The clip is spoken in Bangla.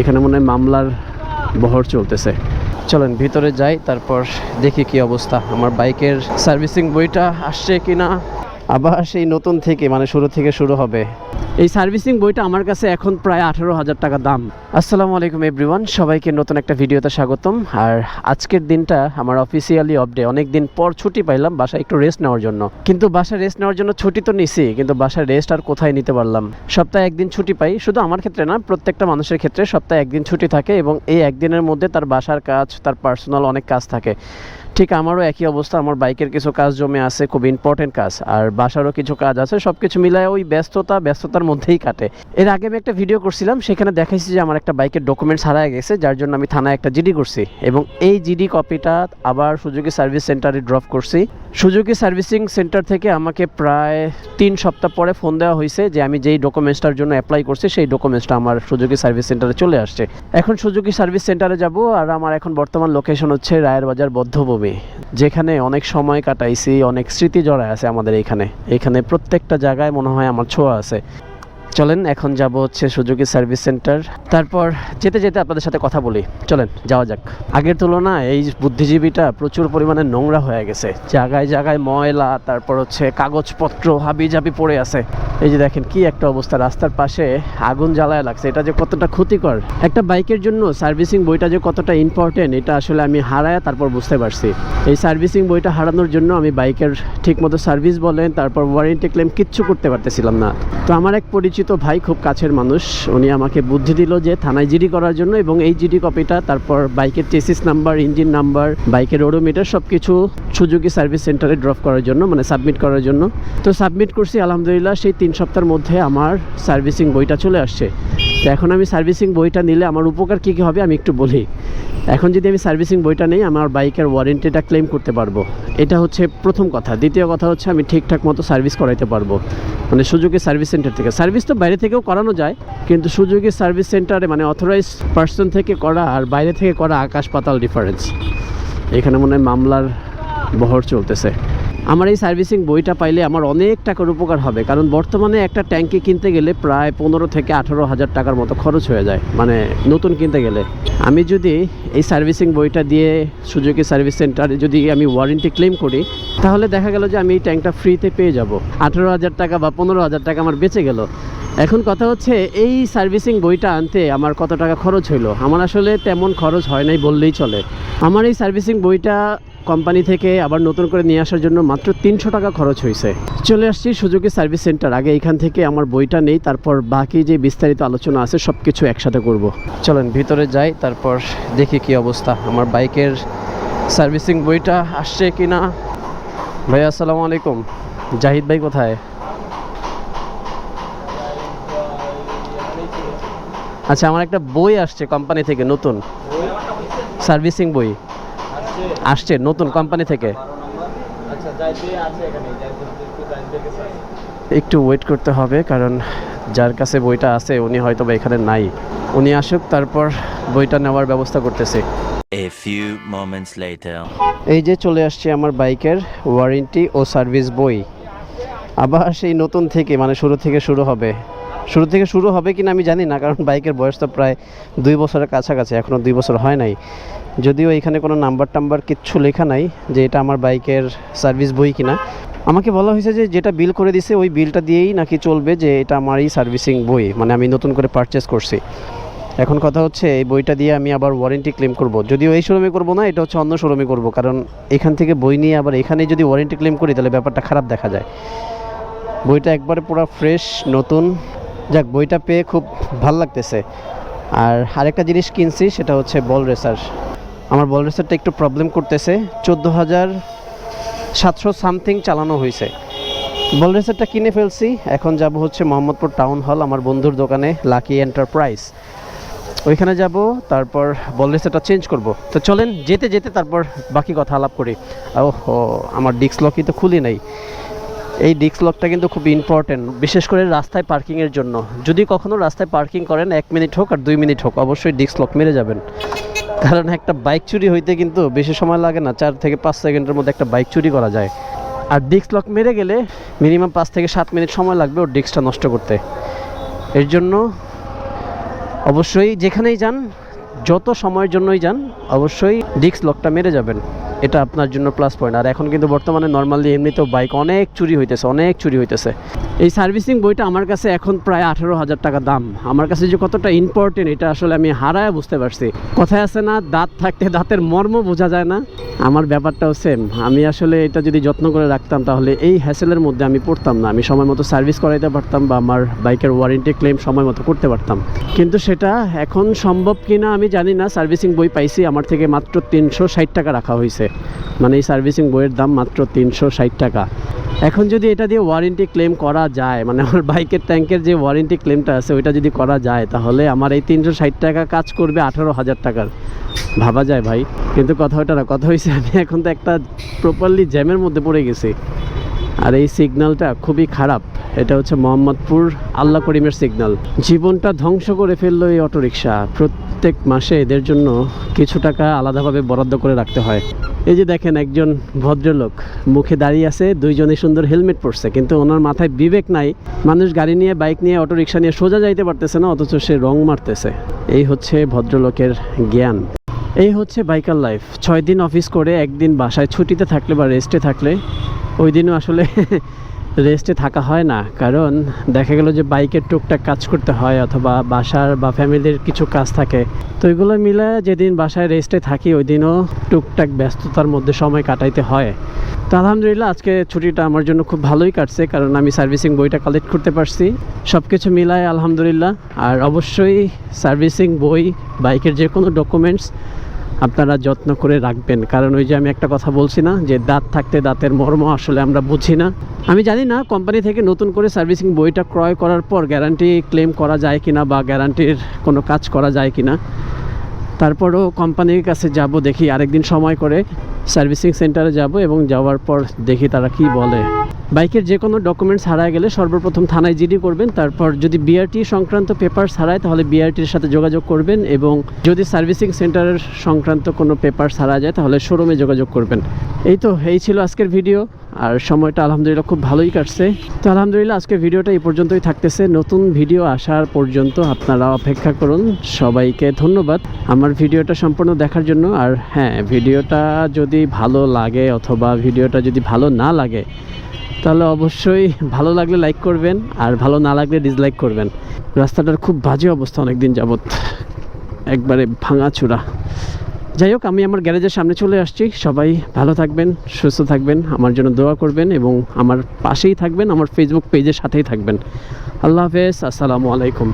এখানে মনে হয় মামলার বহর চলতেছে। চলেন, ভিতরে যাই, তারপর দেখি কি অবস্থা। আমার বাইকের সার্ভিসিং বইটা আসছে কিনা? আবার সেই নতুন থেকে মানে শুরু থেকে শুরু হবে। এই সার্ভিসিং বইটা আমার কাছে এখন প্রায় আঠারো হাজার টাকা দাম। আসসালামু আলাইকুম এভরিওয়ান সবাইকে নতুন একটা ভিডিওতে স্বাগতম। আর আজকের দিনটা আমার অফিসিয়ালি অফ ডে অনেক দিন পর ছুটি পাইলাম, বাসায় একটু রেস্ট নেওয়ার জন্য। কিন্তু বাসায় রেস্ট নেওয়ার জন্য ছুটি তো নিছি, কিন্তু বাসায় রেস্ট আর কোথায় নিতে পারলাম? সপ্তাহে একদিন ছুটি পাই, শুধু আমার ক্ষেত্রে না, প্রত্যেকটা মানুষের ক্ষেত্রে সপ্তাহে একদিন ছুটি থাকে এবং এই একদিনের মধ্যে তার বাসার কাজ, তার পার্সোনাল অনেক কাজ থাকে। ঠিক আমারও একই অবস্থা, আমার বাইকের কিছু কাজ জমে আছে, খুব ইম্পর্টেন্ট কাজ, আর বাসারও কিছু কাজ আছে সব কিছু মিলায় ওই ব্যস্ততা, ব্যস্ততার মধ্যেই কাটে। এর আগে আমি একটা ভিডিও করছিলাম, সেখানে দেখাইছি যে আমার একটা বাইকের ডকুমেন্টস হারায় গেছে, যার জন্য আমি থানায় একটা জিডি করছি, এবং এই জিডি কপিটা আবার সুযোগী সার্ভিস সেন্টারে ড্রপ করছি। সুজুকি সার্ভিসিং সেন্টার থেকে আমাকে প্রায় তিন সপ্তাহ পরে ফোন দেওয়া হয়েছে যে আমি যেই ডকুমেন্টসটার জন্য অ্যাপ্লাই করছি, সেই ডকুমেন্টসটা আমার সুজুকি সার্ভিস সেন্টারে চলে আসছে। এখন সুজুকি সার্ভিস সেন্টারে যাব আর আমার এখন বর্তমান লোকেশন হচ্ছে রায়ের বাজার বদ্ধভূমি, যেখানে অনেক সময় কাটাইছি, অনেক স্মৃতি জড়ায় আছে আমাদের এখানে। এখানে প্রত্যেকটা জায়গায় মনে হয় আমার ছোঁয়া আছে। চলেন, এখন যাব হচ্ছে সুজুকি সার্ভিস সেন্টার। তারপর যেতে যেতে আপনাদের সাথে কথা বলি। চলেন, যাওয়া যাক। আগের তুলনায় এই বুদ্ধিজীবীটা প্রচুর পরিমাণে নোংরা হয়ে গেছে। জায়গায় জায়গায় ময়লা, তারপর হচ্ছে কাগজপত্র হাবি জাবি পড়ে আছে। এই যে দেখেন কি একটা অবস্থা, রাস্তার পাশে আগুন জ্বালায় লাগছে। এটা যে কতটা ক্ষতিকর। একটা বাইকের জন্য সার্ভিসিং বইটা যে কতটা ইম্পর্টেন্ট এটা আসলে আমি হারায় তারপর বুঝতে পারছি। এই সার্ভিসিং বইটা হারানোর জন্য আমি বাইকের ঠিকমতো সার্ভিস বলেন, তারপর ওয়ারেন্টি ক্লেম কিচ্ছু করতে পারতেছিলাম না। তো আমার এক পরিচিত ভাই খুব কাছের মানুষ। উনি আমাকে বুদ্ধি দিল যে থানায় জিডি করার জন্য এবং এই জিডি কপিটা, তারপর বাইকের চেসিস নাম্বার ইঞ্জিন নাম্বার বাইকের ওডোমিটার সব কিছু সুযোগী সার্ভিস সেন্টারে ড্রপ করার জন্য মানে সাবমিট করার জন্য। তো সাবমিট করছি, আলহামদুলিল্লাহ, সেই তিন সপ্তাহের মধ্যে আমার সার্ভিসিং বইটা চলে আসছে। তো এখন আমি সার্ভিসিং বইটা নিলে আমার উপকার কী কী হবে আমি একটু বলি। এখন যদি আমি সার্ভিসিং বইটা নেই, আমার বাইকের ওয়ারেন্টিটা ক্লেম করতে পারব। এটা হচ্ছে প্রথম কথা। দ্বিতীয় কথা হচ্ছে আমি ঠিকঠাক মতো সার্ভিস করাইতে পারব। মানে সুযোগী সার্ভিস সেন্টার থেকে। সার্ভিস তো বাইরে থেকেও করানো যায়, কিন্তু সুযোগী সার্ভিস সেন্টারে মানে অথরাইজ পার্সন থেকে করা আর বাইরে থেকে করা আকাশ পাতাল ডিফারেন্স এখানে মনে হয় মামলার বহর চলতেছে। আমার এই সার্ভিসিং বইটা পাইলে আমার অনেক টাকার উপকার হবে। কারণ বর্তমানে একটা ট্যাঙ্কি কিনতে গেলে প্রায় পনেরো থেকে আঠারো হাজার টাকার মতো খরচ হয়ে যায় মানে নতুন কিনতে গেলে। আমি যদি এই সার্ভিসিং বইটা দিয়ে সুজুকি সার্ভিস সেন্টারে যদি আমি ওয়ারেন্টি ক্লেম করি, তাহলে দেখা গেল যে আমি এই ট্যাঙ্কটা ফ্রিতে পেয়ে যাব। আঠেরো হাজার টাকা বা পনেরো হাজার টাকা আমার বেঁচে গেল। এখন কথা হচ্ছে, এই সার্ভিসিং বইটা আনতে আমার কত টাকা খরচ হইল? আমার আসলে তেমন খরচ হয় নাই বললেই চলে। আমার এই সার্ভিসিং বইটা কোম্পানি থেকে আবার নতুন করে নিয়ে আসার জন্য মাত্র তিনশো টাকা খরচ হয়েছে। চলে আসছি সুযোগী সার্ভিস সেন্টার। আগে এখান থেকে আমার বইটা নেই, তারপর বাকি যে বিস্তারিত আলোচনা আছে সব কিছু একসাথে করব। চলেন, ভিতরে যাই, তারপর দেখি কি অবস্থা। আমার বাইকের সার্ভিসিং বইটা আসছে কি না ভাই, আসসালামু আলাইকুম। জাহিদ ভাই কোথায়? আচ্ছা আমার একটা বই আসছে কোম্পানি থেকে, নতুন। সার্ভিসিং বই। আসছে নতুন কোম্পানি থেকে। একটু ওয়েট করতে হবে কারণ যার কাছে বইটা আছে উনি হয়তো বা এখানে নাই। উনি আসুক তারপর বইটা নেওয়ার ব্যবস্থা করতেছে। A few moments later. এই যে চলে আসছে আমার বাইকের ওয়ারেন্টি ও সার্ভিস বই। আবার সেই নতুন থেকে মানে শুরু থেকে শুরু হবে। শুরু থেকে শুরু হবে কিনা আমি জানি না কারণ বাইকের বয়স তো প্রায় দুই বছরের কাছাকাছি এখনও দুই বছর হয় নাই। যদিও এখানে কোনো নাম্বার টাম্বার কিচ্ছু লেখা নাই যে এটা আমার বাইকের সার্ভিস বই কিনা। আমাকে বলা হয়েছে যে যেটা বিল করে দিছে ওই বিলটা দিয়েই নাকি চলবে যে এটা আমারই সার্ভিসিং বই মানে আমি নতুন করে পারচেস করছি। এখন কথা হচ্ছে এই বইটা দিয়ে আমি আবার ওয়ারেন্টি ক্লেম করব। যদিও এই শোরুমে করব না, এটা হচ্ছে অন্য শোরুমে করব, কারণ এখান থেকে বই নিয়ে আবার এখানে যদি ওয়ারেন্টি ক্লেম করি তাহলে ব্যাপারটা খারাপ দেখা যায়। বইটা একবারে পুরো ফ্রেশ নতুন। যাক, বইটা পেয়ে খুব ভালো লাগতেছে। আর আরেকটা জিনিস কিনছি, সেটা হচ্ছে বল রেসার। আমার বল রেসারটা একটু প্রবলেম করতেছে। চোদ্দ হাজার সাতশো সামথিং চালানো হয়েছে। বল রেসারটা কিনে ফেলছি। এখন যাব হচ্ছে মোহাম্মদপুর টাউন হল আমার বন্ধুর দোকানে লাকি এন্টারপ্রাইজ ওইখানে যাব, তারপর বল রেসারটা চেঞ্জ করব। তো চলেন, যেতে যেতে তারপর বাকি কথা আলাপ করি। ও আমার ডিস্ক লকই তো খুলি নাই। এই ডিস্ক লকটা কিন্তু খুব ইম্পর্টেন্ট বিশেষ করে রাস্তায় পার্কিংয়ের জন্য। যদি কখনো রাস্তায় পার্কিং করেন, এক মিনিট হোক আর দুই মিনিট হোক, অবশ্যই ডিস্ক লক মেরে যাবেন। কারণ একটা বাইক চুরি হইতে কিন্তু বেশি সময় লাগে না, চার থেকে পাঁচ সেকেন্ডের মধ্যে একটা বাইক চুরি করা যায়। আর ডিস্ক লক মেরে গেলে মিনিমাম পাঁচ থেকে সাত মিনিট সময় লাগবে ওর ডিস্কটা নষ্ট করতে। এর জন্য অবশ্যই যেখানেই যান, যত সময়ের জন্যই যান, অবশ্যই ডিস্ক লকটা মেরে যাবেন। এটা আপনার জন্য প্লাস পয়েন্ট আর এখন কিন্তু বর্তমানে নর্মালি এমনিতেও বাইক অনেক চুরি হইতেছে, অনেক চুরি হইতেছে। এই সার্ভিসিং বইটা আমার কাছে এখন প্রায় আঠেরো হাজার টাকা দাম। আমার কাছে যে কতটা ইম্পর্টেন্ট এটা আসলে আমি হারায় বুঝতে পারছি। কথায় আছে না, দাঁত থাকতে দাঁতের মর্ম বোঝা যায় না। আমার ব্যাপারটাও সেম আমি আসলে এটা যদি যত্ন করে রাখতাম, তাহলে এই হ্যাসেলের মধ্যে আমি পড়তাম না। আমি সময় মতো সার্ভিস করাইতে পারতাম বা আমার বাইকের ওয়ারেন্টি ক্লেম সময় মতো করতে পারতাম। কিন্তু সেটা এখন সম্ভব কিনা আমি জানি না। সার্ভিসিং বই পাইছি, আমার থেকে মাত্র তিনশো ষাট টাকা রাখা হয়েছে মানে এই সার্ভিসিং বইয়ের দাম মাত্র তিনশো ষাট টাকা। এখন যদি এটা দিয়ে ওয়ারেন্টি ক্লেম করা যায় মানে আমার বাইকের ট্যাঙ্কের যে ওয়ারেন্টি ক্লেমটা আছে, ওইটা যদি করা যায়, তাহলে আমার এই তিনশো ষাট টাকা কাজ করবে আঠারো হাজার টাকার। ভাবা যায় ভাই, কিন্তু কথা ওটা না, কথা হয়েছে আমি এখন তো একটা প্রপারলি জ্যামের মধ্যে পড়ে গেছি। আর এই সিগন্যালটা খুবই খারাপ। এটা হচ্ছে মোহাম্মদপুর আল্লাহ করিমের সিগন্যাল জীবনটা ধ্বংস করে ফেলল এই অটোরিকশা। প্রত্যেক মাসে এদের জন্য কিছু টাকা আলাদাভাবে বরাদ্দ করে রাখতে হয়। এই যে দেখেন একজন ভদ্রলোক, মুখে দাঁড়িয়ে আছে দুইজনে সুন্দর হেলমেট পরছে, কিন্তু ওনার মাথায় বিবেক নাই। মানুষ গাড়ি নিয়ে, বাইক নিয়ে অটো রিক্সা নিয়ে সোজা যাইতে পারতেছে না, অথচ সে রং মারতেছে। এই হচ্ছে ভদ্রলোকের জ্ঞান। এই হচ্ছে বাইকার লাইফ। ছয় দিন অফিস করে, একদিন বাসায় ছুটিতে থাকলে বা রেস্টে থাকলে, ওই দিনও আসলে রেস্টে থাকা হয় না। কারণ দেখা গেল যে বাইকের টুকটাক কাজ করতে হয় অথবা বাসার বা ফ্যামিলির কিছু কাজ থাকে। তো এগুলো মিলে যেদিন বাসায় রেস্টে থাকি, ওই দিনও টুকটাক ব্যস্ততার মধ্যে সময় কাটাইতে হয়। তো আলহামদুলিল্লাহ, আজকে ছুটিটা আমার জন্য খুব ভালোই কাটছে, কারণ আমি সার্ভিসিং বইটা কালেক্ট করতে পারছি। সব কিছু মিলায় আলহামদুলিল্লাহ, আর অবশ্যই সার্ভিসিং বই, বাইকের যে কোনো ডকুমেন্টস আপনারা যত্ন করে রাখবেন। কারণ ওই যে আমি একটা কথা বলছি না, যে দাঁত থাকতে দাঁতের মর্ম আসলে আমরা বুঝি না। আমি জানি না কোম্পানি থেকে নতুন করে সার্ভিসিং বইটা ক্রয় করার পর গ্যারান্টি ক্লেম করা যায় কিনা বা গ্যারান্টির কোনো কাজ করা যায় কিনা। তারপরও কোম্পানির কাছে যাব, দেখি আরেকদিন সময় করে সার্ভিসিং সেন্টারে যাব এবং যাওয়ার পর দেখি তারা কি বলে। বাইকের যে কোনো ডকুমেন্টস হারায় গেলে সর্বপ্রথম থানায় জিডি করবেন। তারপর যদি বিআরটি সংক্রান্ত পেপার হারায়, তাহলে বিআরটির সাথে যোগাযোগ করবেন এবং যদি সার্ভিসিং সেন্টারের সংক্রান্ত কোনো পেপার হারা যায়, তাহলে শোরুমে যোগাযোগ করবেন। এই তো, এই ছিল আজকের ভিডিও আর সময়টা আলহামদুলিল্লাহ খুব ভালোই কাটছে। তো আলহামদুলিল্লাহ আজকের ভিডিওটা এই পর্যন্তই থাকতেছে। নতুন ভিডিও আসার পর্যন্ত আপনারা অপেক্ষা করুন। সবাইকে ধন্যবাদ আমার ভিডিওটা সম্পূর্ণ দেখার জন্য। আর হ্যাঁ ভিডিওটা যদি ভালো লাগে অথবা ভিডিওটা যদি ভালো না লাগে তাহলে অবশ্যই ভালো লাগলে লাইক করবেন আর ভালো না লাগলে ডিসলাইক করবেন। রাস্তাটার খুব বাজে অবস্থা অনেকদিন যাবৎ। একবারে ভাঙাচুরা যাই হোক, আমি আমার গ্যারেজের সামনে চলে আসছি। সবাই ভালো থাকবেন, সুস্থ থাকবেন, আমার জন্য দোয়া করবেন এবং আমার পাশেই থাকবেন, আমার ফেসবুক পেজের সাথেই থাকবেন। আল্লাহ হাফেজ, আসসালামু আলাইকুম।